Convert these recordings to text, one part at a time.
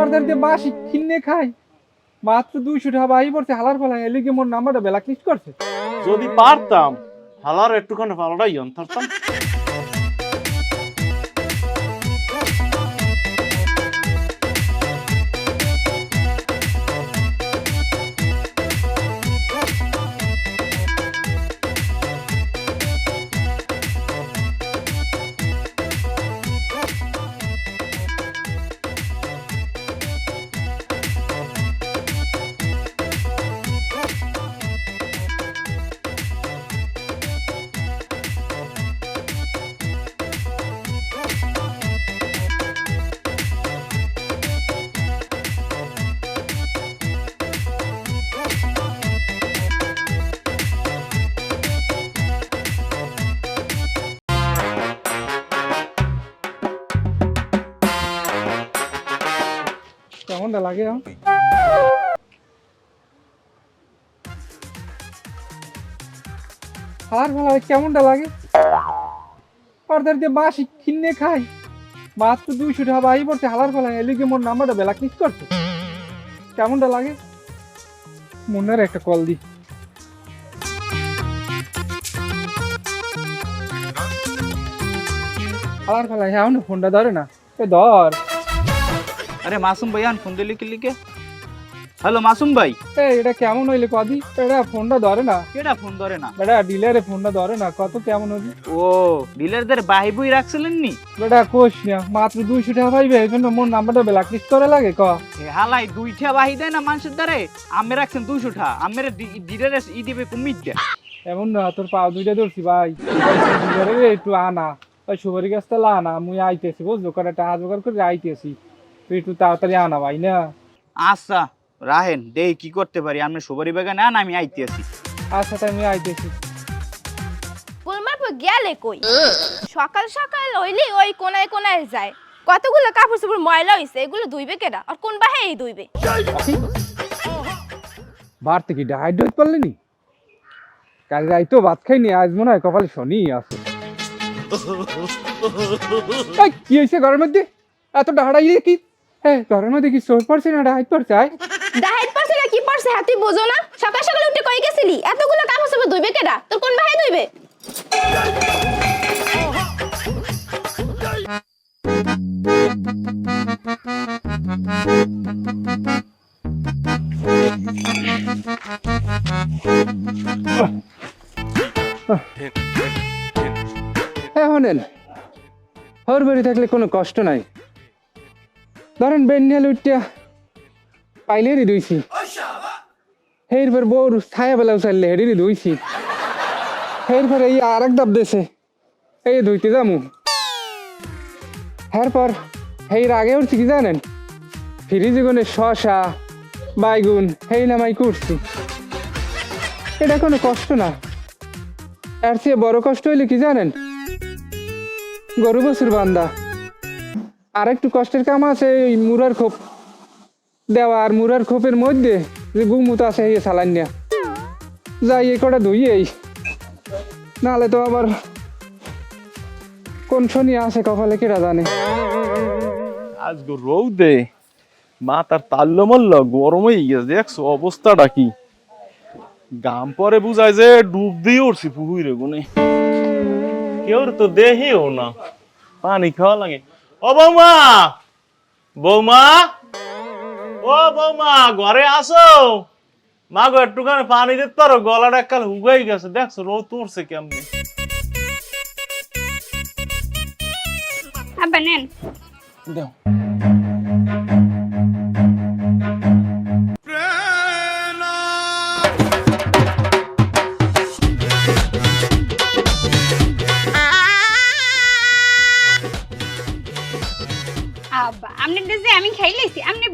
আর দিয়ে বাসি কিনে খাই মাত্র দুইশো টাকা বাহি পড়ছে, হালার ফেলা। এলে কি মোর নাম্বারটা বেলা লিস্ট করছে। যদি পারতাম, হালার একটুখানি পালাটাই অন্তরতাম। কেমনটা লাগে? হালার ফেলা কেমনটা লাগে? আর দিয়ে বাসি কিনে খাই। মাত্র দুইশো টাকা বাহি পড়ছে, হালার ফেলা এলি কি মোর নাম্বারটা ব্ল্যাক লিস্ট করছে? কেমনটা লাগে? মনের একটা কল দি। হালার ফেলা হ্যাঁ ফোনটা ধরে না। এ ধর। আরে মাসুম ভাই আন ফোন দিলি কি লিখে। হ্যালো মাসুম ভাই। এ এটা কেমন হইলে কদি এটা ফোনটা ধরে না। কেডা ফোন ধরে না? বেটা ডিলারে ফোনটা ধরে না। কত কেমন হইলি? ও ডিলারদের বাহি বই রাখছিলেন নি? বেটা কোষ না মাত্র দুইশো টাকা পাইবে এই জন্য মোর নাম্বারটা ব্ল্যাক লিস্ট করে লাগে ক? এ হালাই দুইটা বাহি দেয় না মানুষের দ্বারে? আমি রাখছেন দুইশো টা আমের ডিলারে ই দিবে কুমির দেয় এমন না তোর পাও দুইটা ধরছি ভাই। ডিলারে একটু আনা ওই সুপারি গাছটা লা আনা মুই আইতেছি বুঝলো? করে টাকা জোগাড় করে আইতেছি। তুই একটু তাড়াতাড়ি আনা ভাই না? আচ্ছা রাহেন দেই কি করতে পারি? আপনি সুপারি বাগানে আন আমি আইতে আছি আচ্ছা তাই আমি আইতেছি। পর গেলে কই? সকাল সকাল হইলে ওই কোনায় কোনায় যায়। কতগুলো কাপড় চোপড় ময়লা হইছে এগুলো ধুইবে কেডা? আর কোন বাহে এই ধুইবে? বার থেকে ডাইট ডইট পারলি নি? কাল রাইতো ভাত খাইনি আজ মনে হয় কপালে শনি আছে। কি হয়েছে ঘরের মধ্যে? এত ডাহাড়াই কি হ্যাঁ ঘরের মধ্যে কি চোর পড়ছে না ডাহাইট পড়ছে আয়। ডাইট পারছে না কি পারছে হ্যাঁ তুই বোঝো না। সকাল সকাল উঠে কই গেছিলি? এতগুলো কাপড় চোপড় ধুইবে কেডা? তোর কোন বাহে ধুইবে? হ্যাঁ শোনেন হর বাড়ি থাকলে কোনো কষ্ট নাই। ধরেন বেনিয়াল উঠিয়া পাইলেরই ধুইছি এরপর বউর ছায়া বেলা উচাইলে হেরিরই ধুইছি এরপর এই আর এক দেশে এই ধুইতে যামু। এরপর এর আগে উঠছি কি জানেন? ফ্রিজে গুনে শশা, বাইগুন এই নামাই করছি। এটা কোনো কষ্ট না। এর চেয়ে বড় কষ্ট হইলে কি জানেন? গরু বছর বান্দা। আর একটু কষ্টের কাম আছে, এই মুরার খোপ দেওয়া আর মুরার খোপের মধ্যে যে গুমুত আছে, এই সালান নিয়া। যাই, এই কটা ধুইয়েই নাহলে তো আবার কোন শনি আছে কপালে কেটা জানে? আজকে রৌদে মাথার তাল্ল মাল্ল গরম হয়ে গেছে, দেখছ অবস্থাটা কি? গাম পরে বুঝায় যে ডুব দিয়ে উঠছি পুকুরে গুনে। কেউ তো দেহেও না, পানি খাওয়া লাগে। ও বৌমা। বৌমা। ও বৌমা ঘরে আসো। মা গো একটুখানি পানি দিতে পারো গলাটা একাল উগাই গেছে। দেখছ রোদ তুলছে কেমনি? আব্বা নেন। দাও। খাই লাইছি আপনি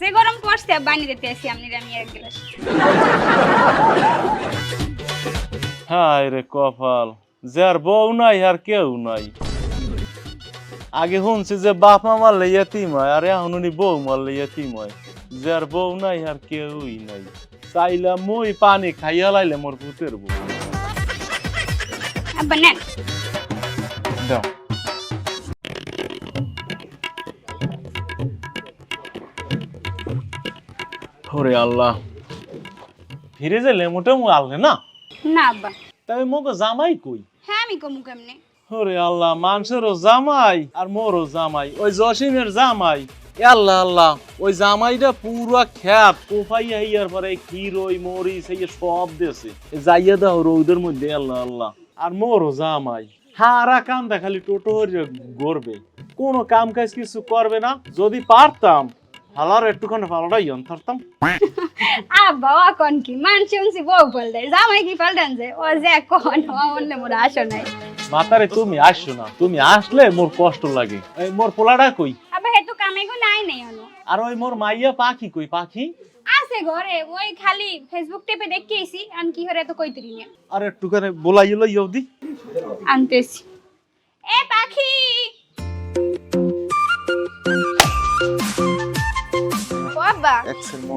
যে গরম পড়ছে দিতে আসি আপনি আমি এক গ্লাস। হায় রে কপাল যার বউ নাই আর কেউ নাই। আগে শুনছি যে বাপ মা মারলে ইয়তিম হয় আর এখন উনি বউ মারলে হয়। যার বউ নাই আর কেউই নাই। চাইলাম মই পানি খাইয়া লাইলে মোর ভূতের বউ। দাও। ওরে আল্লাহ। ফিরে যে লেমুটা মু আনলে না? না আব্বা। তবে মোকে জামাই কই? হ্যাঁ আমি কমু কেমনে? ওরে আল্লাহ মানুষেরও জামাই আর মোরও জামাই। ওই জসিমের জামাই। এ আল্লাহ আল্লাহ ওই জামাইটা পুরো খ্যাত। কোফাই হইয়ার পরে ক্ষীরই মরিচ এই সব দেশে যাইয়া দাও রৌদের মধ্যে আল্লাহ আল্লাহ। আর মোরও জামাই। হারা কাম খালি টোটো গড়বে। কোনো কাম কাজ কিছু করবে না। যদি পারতাম হালার একটুখানি পালাটাই অন্তরতাম আব্বা ও কোন কি? মানছি উনছি বউ ফল দেয় জামাই কি ফল দেন যে? ও যে কোন অন্য মোর আসো নাই। মাতারে তুমি আসছো না। তুমি আসলে মোর কষ্ট লাগে। এই মোর পোলাটা কই? আব্বা হে তো কামে গো নাই নাই অনো আর ওই মোর মাইয়া পাখি কই পাখি? আছে ঘরে ওই খালি ফেসবুক টেপে দেখেছি আন কি হরে তো কইতরি নে আর একটুখানি বলাইলো ইয়দি আনতেছি। এ পাখি! ও আব্বা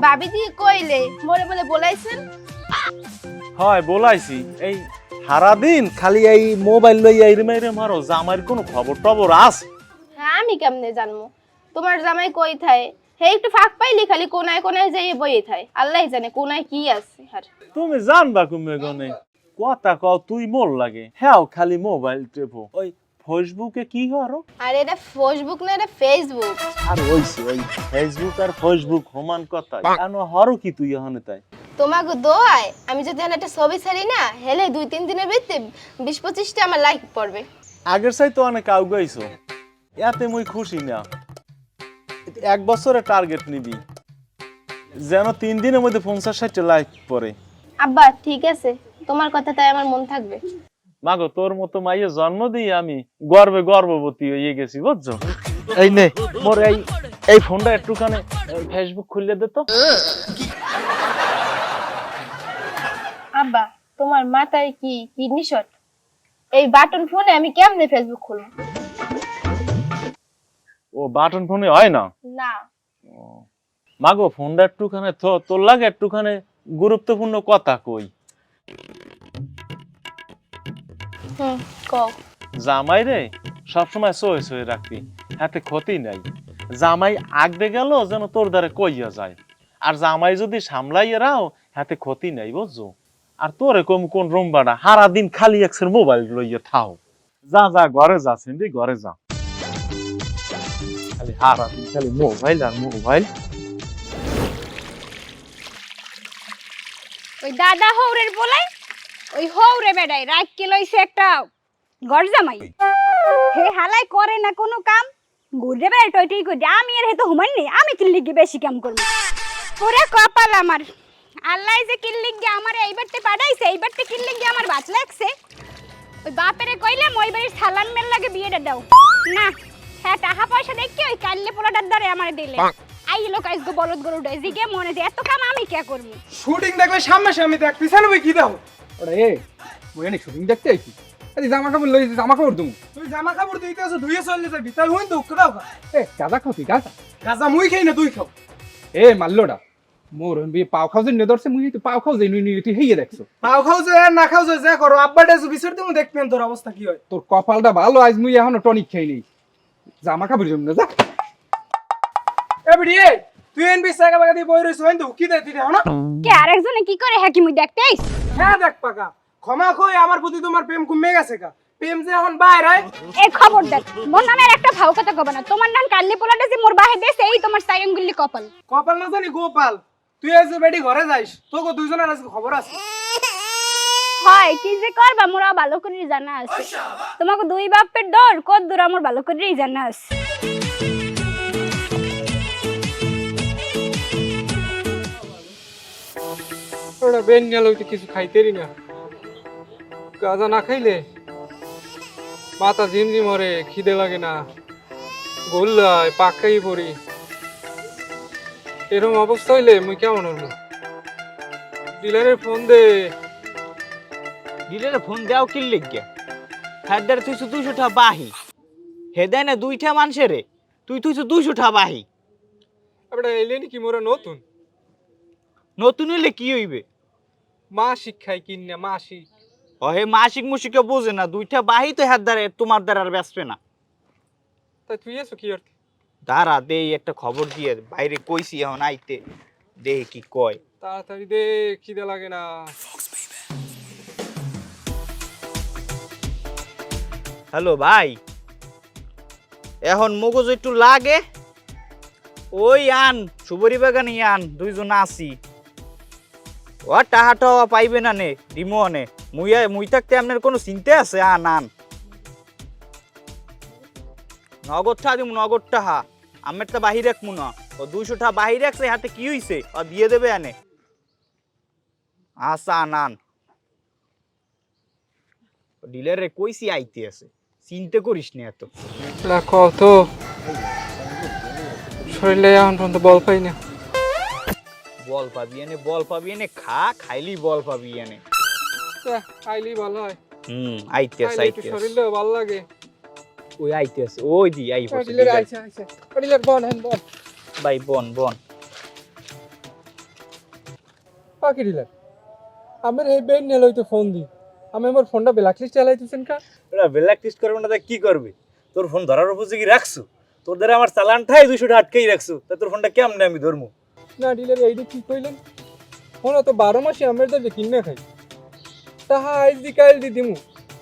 ভাবি দিয়ে কইলে মোরে বলে বলাইছেন? হয় বলাইছি। এই সারাদিন খালি এই মোবাইল লইয়া এরম এরম মারো জামাইয়ের কোনো খবর টবর আছে হ্যাঁ আমি কেমনে জানব তোমার জামাই কই থায়? হে একটু ফাঁক পাইলি খালি কোনায় কোনায় যাই বইয়ে থায়। আল্লাহ জানে কোনায় কি আছে আর তুমি জানবা কুমে গনে। কথা কও তুই মোর লাগে। হ্যাঁ খালি মোবাইল টেপো। ওই ফেসবুকে কি করো আর? এটা ফেসবুক না এটা ফেসবুক আর ওইছে ওই ফেসবুক আর ফেসবুক সমান কথা কেন হরো কি তুই এখানে তাই? তোমাকে দোয়ায় আমি যদি এখন একটা ছবি ছাড়ি না হেলে দুই তিন দিনের ভিত্তি বিশ পঁচিশটা আমার লাইক পড়বে। আগের চাই তো অনেক আউ গাইছো এতে মুই খুশি না। এক বছরে টার্গেট নিবি। যেন তিন দিনের মধ্যে পঞ্চাশ ষাটটা লাইক পরে আব্বা ঠিক আছে। তোমার কথা তাই আমার মন থাকবে। মাগো তোর মতো মাইয়ে জন্ম দিয়ে আমি গর্বে গর্ভবতী হয়ে গেছি বুঝছ? এই নে মোর এই এই ফোনটা একটুখানি ফেসবুক খুললে দে তো। আব্বা তোমার মাথায় কি কিডনি শট এই বাটন ফোনে আমি কেমনে ফেসবুক খুলবো? ও বাটন ফোনে হয় না? না। মাগো ফোনটা একটুখানি তো তোর লাগে একটুখানি গুরুত্বপূর্ণ কথা কই। হুম কও। জামাই রে সবসময় সয়ে সয়ে রাখবি হাতে ক্ষতি নাই। জামাই আগদে গেল যেন তোর দ্বারা কইয়া যায়। আর জামাই যদি সামলাইয়া রাও হাতে ক্ষতি নাই বুঝছ। আর তোরে কম কোন রুমবাড়া হারা দিন খালি একসের মোবাইল লইয়া থাও। যা যা ঘরে যা সিন্দি ঘরে যা। খালি হারা দিন খালি মোবাইল আর মোবাইল। ওই দাদা হৌরের বলে ওই হৌরে বেড়াই রাগ কে লইছে একটা ঘর জামাই হে হালাই করে না কোনো কাম? ঘুরে বেড়াই টইটই করে আমি আর হেতো হুমাই নেই আমি কিল্লিগে বেশি কাম করব। পুরে কপাল আমার আল্লাহ যে কিল্লিগে আমার এইবারতে পাঠাইছে এইবারতে কিল্লিগে আমার বাঁচ লাগছে। ওই বাপেরে কইলাম ওই বাড়ির সালান মেল লাগে বিয়েটা দাও। না হ্যাঁ টাকা পয়সা দেখি ওই কাল্লে পোলাটার দ্বারে আমার দিলে। আই লোক আইসগো বলদ গরুটা জিগে মনে যে এত কাম আমি কে করব? শুটিং দেখলে সামনে সামনে দেখ পিছনে কি দাও? ওটা এ এনে শুটিং দেখতে আইছি। আরে জামা কাপড় লই জামা কাপড় দুমু। তুই জামা কাপড় দিতে আছো চলে যাবি। তাই হুইন তো এ গাজা খাও তুই গাজা। গাজা মুই খাই না তুই খাও? এ মাল্লোডা মোর বি পাও খাও যে নেদরছে মুই তো পাও খাও যে নুই নুই তুই হেইয়ে দেখছ। পাও খাও যে না খাও যে যা করো আব্বাটা যে বিচার তুমি দেখবেন তোর অবস্থা কি হয়। তোর কপালটা ভালো আজ মুই এখনও টনিক খাই নেই। জামা কাপড় জন্য যা এ বিড়ি তুই এন বিশ টাকা বাগা দিয়ে বই রইছ হুইন তো উকি দে তুই দেখো না কে আরেকজনে কি করে হ্যাঁ কি মুই দেখতে আইস হ্যাঁ দেখ পাকা। ক্ষমা কই আমার প্রতি তোমার প্রেম কমে গেছে কা প্রেম যে এখন বাইরে। এই খবর দেখ মোর নামের একটা ভাও কথা কবে না। তোমার নাম কাল্লি পোলাটা যে মোর বাহে দেশে এই তোমার সাইরঙ্গুলি কপাল। কপাল না জানি গোপাল। তুই আজ বেডি ঘরে যাইস তোকে দুইজনের আজকে খবর আছে। হয় কি যে করবা মোরা ভালো করে জানা আছে। তোমাকে দুই বাপের দৌড় কত দূর আমার ভালো করেই জানা আছে। ওটা বেন গেল তো কিছু খাইতেরি না। গাজা না খাইলে মাথা ঝিমঝিম হরে খিদে লাগে না। গোল্লায় পাকাই পড়ি। এরকম অবস্থা হইলে মুই কেমন হব ডিলারের ফোন দে। ডিলের ফোন দেও কি লিখগে হ্যাঁ তুই তো দুইশো টা বাহি। হে দেয় না দুইটা মানুষের রে। তুই তুই তো দুইশো টা বাহি। আপনি এলেন কি মোরা নতুন? নতুন হইলে কি হইবে? মা শিক্ষায় কিনা মাসি ও হে মাসিক মুসিকে বোঝে না দুইটা বাহি তো হ্যাঁ দ্বারে তোমার দ্বারা আর বেসবে না। তাই তুই এসো কি আর দাঁড়া দে একটা খবর দিয়ে বাইরে কইছি এখন আইতে দেখি কি কয়। তাড়াতাড়ি দে খিদে লাগে না। হ্যালো ভাই এখন মগজ একটু লাগে? ওই আন সুবরি বাগানে আন দুইজন আসি ও টাহা টাহা পাইবে না নে ডিমো নে। মুই থাকতে আপনার কোনো চিন্তা আছে? আন আন নগদ টাহা দিম, নগদ টাহা। আমের তো বাহির রাখব না। ও দুইশো টাকা বাহির রাখছে, হাতে কি হইছে? ও দিয়ে দেবে আনে। আচ্ছা আন আন ডিলারে কইছি আইতে আছে। চিন্তা করিস না এত। কত শরীরে এখন পর্যন্ত বল পাই না বল পাবি এনে বল পাবি এনে খা খাইলি বল পাবি এনে। খাইলি ভালো হয়। হুম আইতে আছে শরীরে ভালো লাগে। ওই আইতে আছে ওই দি আই পড়ছে ডিলার আইছে আইছে। ডিলার বন হেন বন। ভাই বন বন। পাকি ডিলার আমার এই বেন নেল হইতো ফোন দি। আমি আমার ফোনটা ব্ল্যাক লিস্ট চালাইতেছেন কা? ওরা ব্ল্যাক লিস্ট করবে না তা কি করবে? তোর ফোন ধরার উপযোগী রাখছো? তোর দ্বারা আমার চালানটাই দুশো টাকা আটকেই রাখছো তা তোর ফোনটা কেমনে আমি ধরবো না ডিলার এইটা কি কইলেন? ফোন তো বারো মাসে আমের দলে কিনে খাই। তাহা আইজ দি কাইল দি দিমু।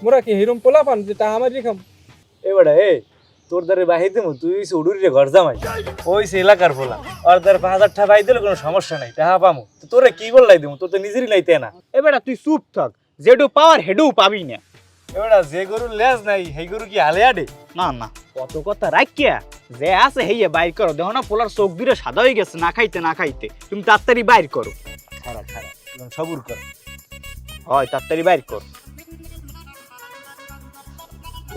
মোরা কি হিরম পোলা পান যে তাহা আমার এ এবারে এ তোর দ্বারা বাহির দেবো তুই উডুরি রে ঘর জামাই। ওই সে এলাকার ফোলা আর দ্বারা পাঁচ হাজার টাকা বাই দিলে কোনো সমস্যা নাই তাহা পামু। তো তোরে কি বললাই দেবো তোর তো নিজেরই লাইতে না এবারে তুই চুপ থাক। যেডু পাওয়ার হেডু পাবি না। এবারে যে গরুর লেজ নাই সেই গরু কি আলে আডে? না না। কত কথা রাখিয়া যে আছে হেইয়া বাইর করো। দেখো না পোলার চোখ দিয়ে সাদা হয়ে গেছে না খাইতে না খাইতে। তুমি তাড়াতাড়ি বাইর করো। খারাপ খারাপ সবুর কর। হয় তাড়াতাড়ি বাইর কর।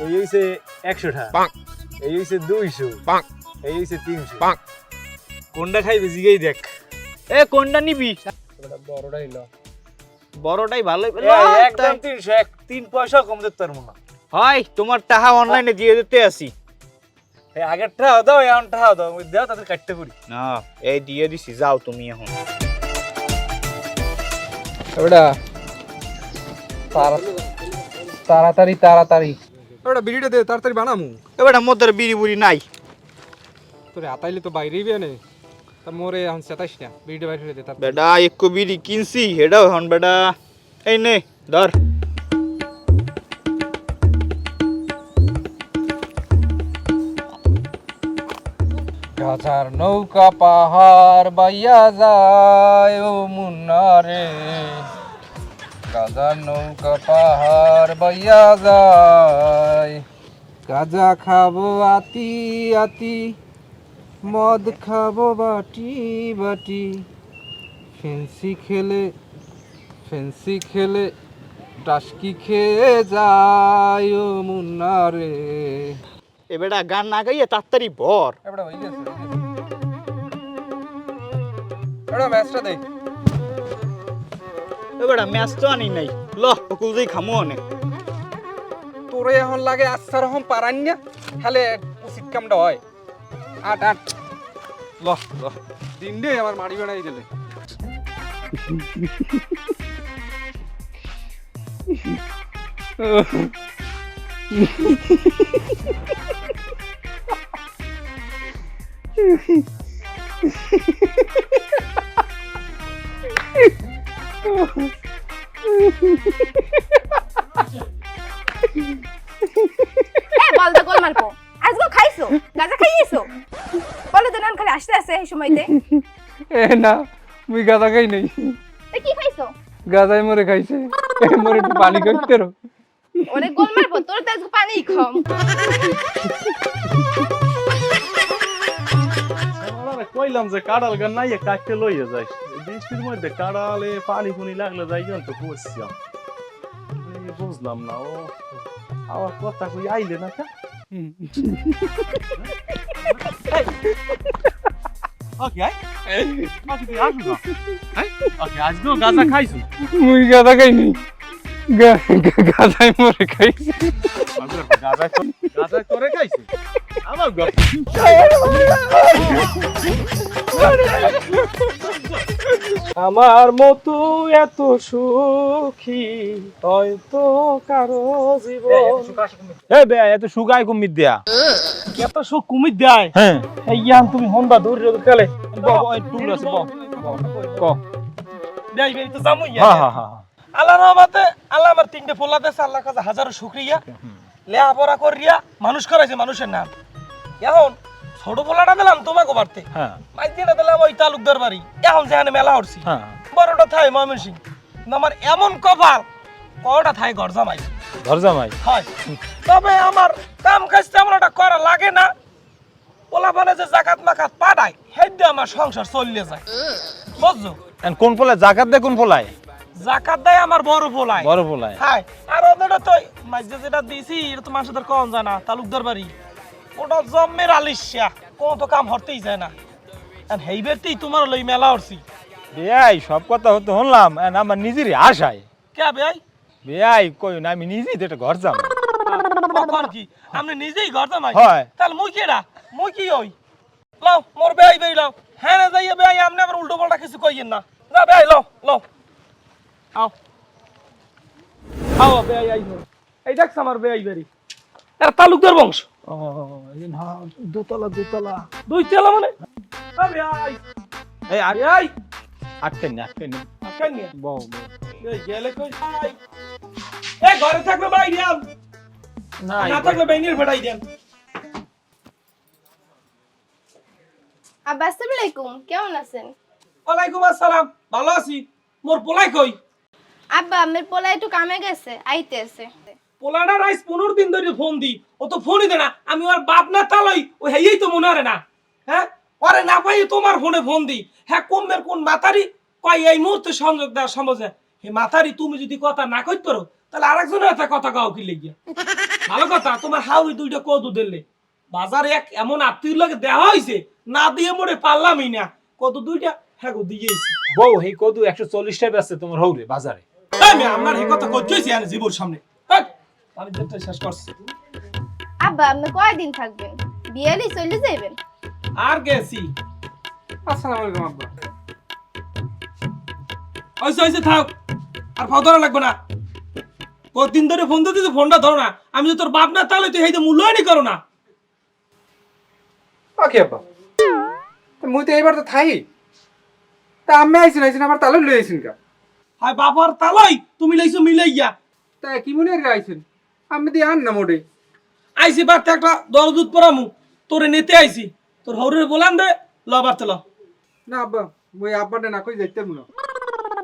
এই হইছে একশো টাকা এই হইছে দুইশো। এই হইছে তিনশো। কোনটা খাইবে জিগেই দেখ। এ কোনটা নিবি? বড়টা হইল বড়টাই ভালো একদম তিনশো এক তিন পয়সা কম দিতে পারব না। হয় তোমার টাকা অনলাইনে দিয়ে দিতে আসি। এই আগের টাকা দাও এখন টাকা দাও দাও তাদের কাটতে পারি না এই দিয়ে দিছি যাও তুমি এখন। ওটা তাড়াতাড়ি তাড়াতাড়ি। ওটা বিড়িটা দে তাড়াতাড়ি বানামু। এবারে মোদের বিড়ি বুড়ি নাই। তোরে আতাইলে তো বাইরেই বেনে তা মোরে এখন চেতাইস না বিড়িটা বাইরে দে বেটা এক বিড়ি কিনছি হেডাও এখন বেটা। এই নে ধর। গাছার নৌকা পাহাড় বাইয়া যায় ও মুন্নারে। গাজার নৌকা পাহাড় বাইয়া যায়। গাজা খাব আতি আতি, মদ খাব বাটি বাটি। ফেন্সি খেলে ফেন্সি খেলে টাস্কি খেয়ে যায় ও মুন্নারে। এ বেটা গান না গাইয়ে তাড়াতাড়ি ভর এবারে হয়ে গেছে এবারে ম্যাচটা দেখ এ বেটা ম্যাচ তো আনি নাই ল অকুল যাই খামো অনেক তোরে এখন লাগে আচ্ছা রকম পারান না তাহলে উচিত কামটা হয় আট আট ল ল দিন দে আমার মাড়ি বেড়াই দিলে এ বলদা গোল মারবো। আজকে খাইছো? গাজা খাইয়েছো বলে তো নান খালি আসতে আসে এই সময়তে। এ না মুই গাদা খাই নাই। তা কি খাইছো? গাদাই মরে খাইছে। মরে একটু পানি করতে রো। অনেক গোল মারবো তোর তো আজকে পানি আমরা কইলাম যে কাড়াল গান নাই কাটতে লইয়ে এই বৃষ্টির মধ্যে কাড়ালে পানি ফুনি লাগলে যাই তো বসছিলাম বুঝলাম না ও আমার কথা কই আইলে না হ্যাঁ? গাঁজা খাইছু। মুই গাদা খাই নাই মরে খাইছে। গাঁজা গাঁজা করে খাইছু আমার গপ আমার মতো এত সুখী হয়তো কারও জীবন এ বে এত সুগাই কুমির দিয়া এত সুখ কুমির দেয় হ্যাঁ এই ইয়ান তুমি হন্দা দূর কালে টুল আছে ব ক বেআই বেআই তো জামুই হ্যাঁ হ্যাঁ হ্যাঁ আল্লাহ রহমাতে আল্লাহ আমার তিনটে পোলা দেশে আল্লাহ কাছে হাজারো শুক্রিয়া লেহাপড়া করিয়া মানুষ করাইছে মানুষের নাম। এখন ছোট পোলাটা দিলাম তোমাকে বাড়তে। হ্যাঁ। মাইদিটা দিলাম ওই তালুকদার বাড়ি। এখন যেখানে মেলা হচ্ছি হ্যাঁ। বড়টা থাই ময়মন সিং আমার এমন কপাল কটা থাই ঘর জামাই। ঘর জামাই? হয়। তবে আমার কাম কাজ তেমন একটা করা লাগে না। পোলা মানে যে জাকাত মাকাত পাঠায় হেডে আমার সংসার চললে যায়। বুঝছ? কোন পোলায়? জাকাত দে কোন পোলায়? জাকাত দেয় আমার বড় পোলায় বড় পোলায় হাই আর ওদের তো মাঝে যেটা দিছি এটা তো মানুষদের কম জানা তালুকদার বাড়ি। ওটা জম্মের আলিশা কোনো তো কাম হরতেই যায় না। আর হেইবেরতেই তোমার লই মেলা হরছি। বেয়াই সব কথা হতে শুনলাম আমার নিজেরই আশায়। কে ভাই বেয়াই কই না আমি নিজেই তো ঘর যাম কখন কি? আপনি নিজেই ঘর জামাই? হয়। তাহলে মুই কেডা? মুই কি হই? লাও মোর বেয়াই বেই লাও। হ্যাঁ না যাইয়া বেয়াই আপনি আবার উল্টো পাল্টা কিছু কইয়েন না। না বেয়াই লাও লাও। আও। আও বেয়াই আই। এই দেখছ আমার বেয়াই বেরি। এর তালুকদার বংশ। দোতলা দোতলা। দুই তেলা মানে? আ বেয়াই এই আর বেয়াই আটকেন না আটকেন না। বউ এই গেলে কই আই। এ ঘরে থাকলে বাইরে আন না থাকলে বাইনের ফেটাই দেন। আব্বা আসসালামু আলাইকুম। কেমন আছেন? ওয়ালাইকুম আসসালাম। ভালো আছি। মোর পোলাই কই? আব্বা আমার পোলা একটু কামে গেছে আইতেছে পোলাটা রাইস পনেরো দিন ধরে ফোন দি ও তো ফোনই দে না। আমি ওর বাপ না তালই ও হেই তো মনে হয় না। হ্যাঁ? ওরে না পাই তোমার ফোনে ফোন দি হ্যাঁ কোমের কোন মাতারি? কয় এই মুহূর্তে সংযোগ দেওয়া সম্ভব না। হে মাতারি তুমি যদি কথা না কইত পারো তাহলে আরেকজনের একটা কথা কাও কি লেগিয়া? ভালো কথা তোমার হাউরি দুইটা কদু দিলে। বাজারে এক এমন আত্মীয় লাগে দেওয়া হয়েছে না দিয়ে মরে পারলামই না। কদু দুইটা হ্যাঁ গো দিয়েছি। বউ এই কদু একশো চল্লিশ টাকা আছে তোমার হৌরে বাজারে। আমি আপনার এই কথা কইতেছি আর জীবর সামনে। হাট! আমি যেটা শেষ করছি। আব্বা আপনি কয়দিন থাকবেন? বিয়ালি চলে যাবেন আর গেছি। আসসালামু আলাইকুম আব্বা। ওইসে ওইসে থাক। আর ফোন ধরা লাগবে না। কতদিন ধরে ফোন দিতে ফোনটা ধরো না। আমি যে তোর বাপ না তাহলে তুই হেইতে মূল্যায়নই করো না। ওকে আব্বা তো মুই তো এইবার তো থাই। তা আমি আইসিন আইসিন আমার তালু লই আইসিন কা হাই বাবার তালাই তুমি লাইছো মিলাইয়া। তা কি মনে রে আইসিন আমি দিয়ে আন না মোটে। আইসি বারতে একটা দরদুত পরামু তোরে নেতে আইছি। তোর হৌরে বলান দে ল বারতে না আব্বা মুই আব্বাটা না কই যাইতে না।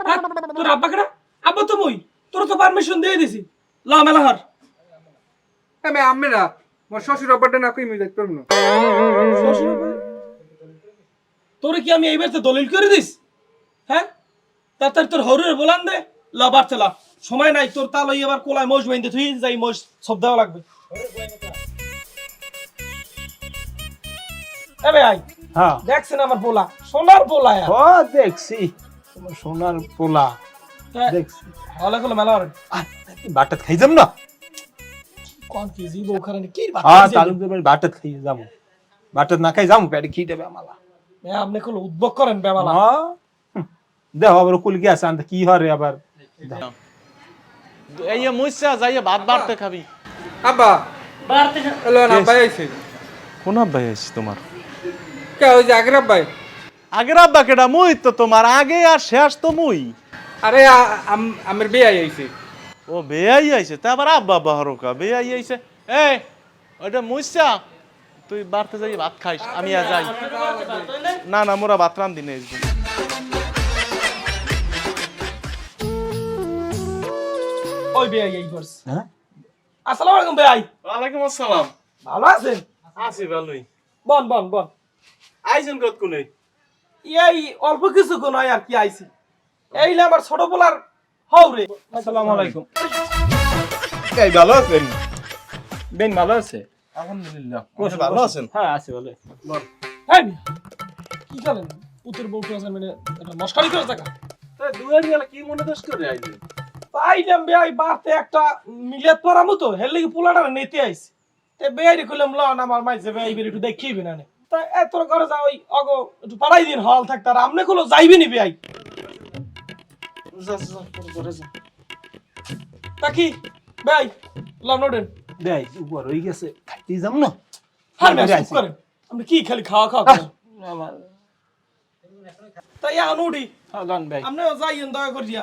হাট, তোর আব্বা কেনা আব্বা তো মুই তোর তো পারমিশন দিয়ে দিছি। ল মেলা হর। আমি আমি না মোর শ্বশুর আব্বাটা না কই মুই যাইতে পারব না। শ্বশুর তোরে কি আমি এইবার তো দলিল করে দিস? হ্যাঁ? তাড়াতাড়ি তোর হরুরে বলান দে। লা বাড়তে সময় নাই তোর তাল এবার কোলায় মোষ বাইন্দে তুই যাই মোষ সব দেওয়া লাগবে। এবে আই হ্যাঁ। দেখছেন আমার পোলা? সোনার পোলা ও দেখছি। তোমার সোনার পোলা। দেখছি। ভালো করে মেলা হরে। বাটাত খাই যাম না? কোন কি জীব ওখানে? কি বাত হ্যাঁ করছে? তালুকদার বাড়ি বাটাত খাই যাব বাটাত না খাই যাব পেটে খিদে দেবে আমালা এ, আপনি কোনো উদ্ভব করেন বেমালা? হ্যাঁ দেখো আবার কুল গেছে আনতে কি হরে আবার? এই মুইসা যাইয়ে ভাত বাড়তে খাবি। আব্বা হ্যালো না আব্বাই আইছে। কোন আব্বাই আইছি তোমার? কে ওই যে আগের আব্বাই? আগের আব্বা কেডা? মুই তো তোমার আগে আর শেষ তো মুই। আরে আমার বিয়ে আইছে। ও বেয়াই আইছে? তা আবার আব্বা আব্বা হরকা বেয়াই আইছে? এই ওইটা মুইসা? তুই বাড়তে যাই ভাত খাইস আমি আর যাই। না না মোরা ভাত রান্ধি না ওই বেআই এই করছে। হ্যাঁ? আসসালামু আলাইকুম বেআই ওয়ালাইকুম আসসালাম। ভালো আছেন? আছি ভালোই। বন বন বন। আইছেন কত কোনে? এই অল্প কিছু কোন আর কি আইছি। এই না আমার ছোট পোলার হও রে। আসসালামু আলাইকুম। এই ভালো আছেন? বেন ভালো আছে? আলহামদুলিল্লাহ। ভালো আছেন? হ্যাঁ আছে ভালো হ্যাঁ মিয়া, কি করেন পুতের বউকে আছেন মানে এটা করে থাকা দুয়ারি গেলে কি মনে দোষ করে আইছেন? পাইলাম বেআই বাড়তে একটা মিলিয়াত পরামু তো হের লাগি পোলাটা নেতে আইছি। তে বেআইরি কইলাম ল না আমার মাইছে বেআই বের একটু দেখিবি না নে। তা এত করে যা ওই অগো একটু পাড়াই দিন হল থাকতে আর আমনে গুলো যাইবি নি বেআই তা কি? বেআই ল নোডেন। দেখ উপর হয়ে গেছে খাইতে যাম না। হ্যাঁ বাইরে বেআই আইছি। করেন। কি খালি খাওয়া খাওয়া করেন? তাই উঠি হ্যাঁ জান ভাই আপনিও যাইয়েন দয়া করিয়া।